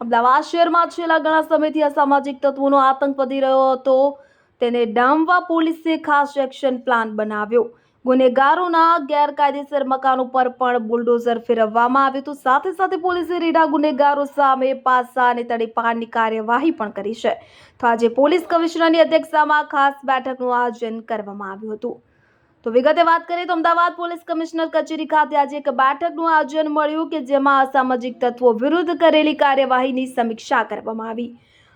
અમદાવાદ શહેરમાં છેલ્લા ઘણા સમયથી અસામાજિક તત્વોનો આતંક વધી રહ્યો હતો. તેને ડામવા પોલીસે ખાસ એક્શન પ્લાન બનાવ્યો. ગુનેગારોના ગેરકાયદેસર મકાનો પર પણ બુલડોઝર ફેરવવામાં આવ્યું હતું. સાથે સાથે પોલીસે રેડા ગુનેગારો સામે પાસા અને તડીપારની કાર્યવાહી પણ કરી છે. તો આજે પોલીસ કમિશનરની અધ્યક્ષતામાં ખાસ બેઠકનું આયોજન કરવામાં આવ્યું હતું. તો વિગતે વાત કરીએ તો અમદાવાદ પોલીસ કમિશનર કચેરી ખાતે આજે એક બેઠકનું આયોજન મળ્યું કે જેમાં અસામાજિક તત્વો વિરુદ્ધ કરેલી કાર્યવાહીની સમીક્ષા કરવામાં આવી.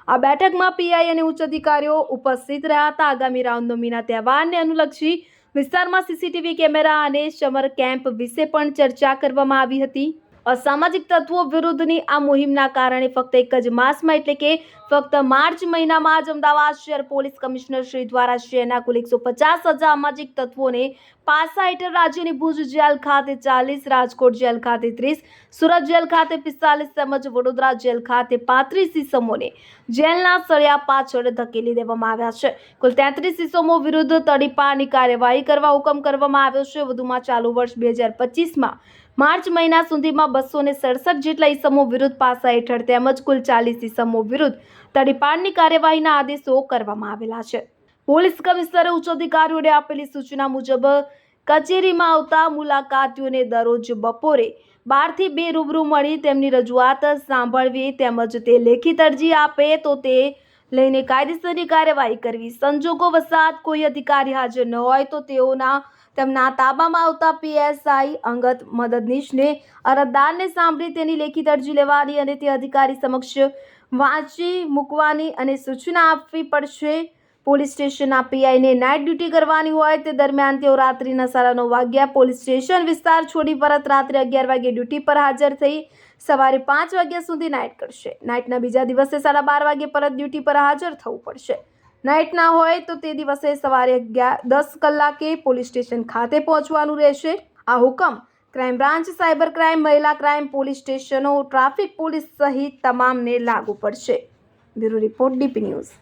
આ બેઠકમાં પીઆઈ અને ઉચ્ચ અધિકારીઓ ઉપસ્થિત રહ્યા હતા. આગામી રામનવમીના તહેવારને અનુલક્ષી વિસ્તારમાં સીસીટીવી કેમેરા અને સમર કેમ્પ વિશે પણ ચર્ચા કરવામાં આવી હતી. અસામાજિક તત્વો વિરુદ્ધની આ મુહિમના કારણે ફક્ત એક જ માસમાં એટલે કે ફક્ત માર્ચ મહિનામાં જ અમદાવાદ શહેર પોલીસ કમિશનર શ્રી દ્વારા શહેરના કુલ એકસો પચાસ હજાર સામાજિક તત્વોને પાસા હેઠળ રાજ્યની ભુજ જેલ ખાતે ચાલીસ, રાજકોટ જેલ ખાતે ત્રીસ, સુરત જેલ ખાતે પિસ્તાલીસ તેમજ વડોદરા જેલ ખાતે પાંત્રીસ ઇસમોને જેલના સળિયા પાછળ ધકેલી દેવામાં આવ્યા છે. કુલ તેત્રીસ ઇસમો વિરુદ્ધ તડીપાની કાર્યવાહી કરવા હુકમ કરવામાં આવ્યો છે. વધુમાં ચાલુ વર્ષ બે હજાર પચીસમાં માર્ચ મહિના સુધીમાં બસો ને સડસઠ જેટલા ઇસમો વિરુદ્ધ પાસા હેઠળ તેમજ કુલ ચાલીસ ઇસમો વિરુદ્ધ તડીપાડની કાર્યવાહીના આદેશો કરવામાં આવેલા છે. પોલીસ કમિશનરે ઉચ્ચ અધિકારીઓને આપેલી સૂચના મુજબ કચેરીમાં આવતા મુલાકાતીઓને દરરોજ બપોરે બારથી બે રૂબરૂ મળી તેમની રજૂઆત સાંભળવી તેમજ તે લેખિત અરજી આપે તો તે લઈને કાયદેસરની કાર્યવાહી કરવી. સંજોગો વસાત કોઈ અધિકારી હાજર ન હોય તો તેઓના, તેમના તાબામાં આવતા પીએસઆઈ અંગત મદદનીશને અરજદારને સાંભળી તેની લેખિત અરજી લેવાની અને તે અધિકારી સમક્ષ વાંચી મૂકવાની અને સૂચના આપવી પડશે. પોલીસ સ્ટેશનના પીઆઈને નાઇટ ડ્યુટી કરવાની હોય તે દરમિયાન તેઓ રાત્રિના સાડા નવ વાગ્યા પોલીસ સ્ટેશન વિસ્તાર છોડી પરત રાત્રે અગિયાર વાગે ડ્યુટી પર હાજર થઈ સવારે પાંચ વાગ્યા સુધી નાઇટ કરશે. નાઇટના બીજા દિવસે સાડા બાર વાગે પરત ડ્યુટી પર હાજર થવું પડશે. નાઇટ ના હોય તો તે દિવસે સવારે અગિયાર દસ કલાકે પોલીસ સ્ટેશન ખાતે પહોંચવાનું રહેશે. આ હુકમ ક્રાઇમ બ્રાન્ચ, સાયબર ક્રાઇમ, મહિલા ક્રાઇમ, પોલીસ સ્ટેશનો, ટ્રાફિક પોલીસ સહિત તમામને લાગુ પડશે. Bureau report DP news.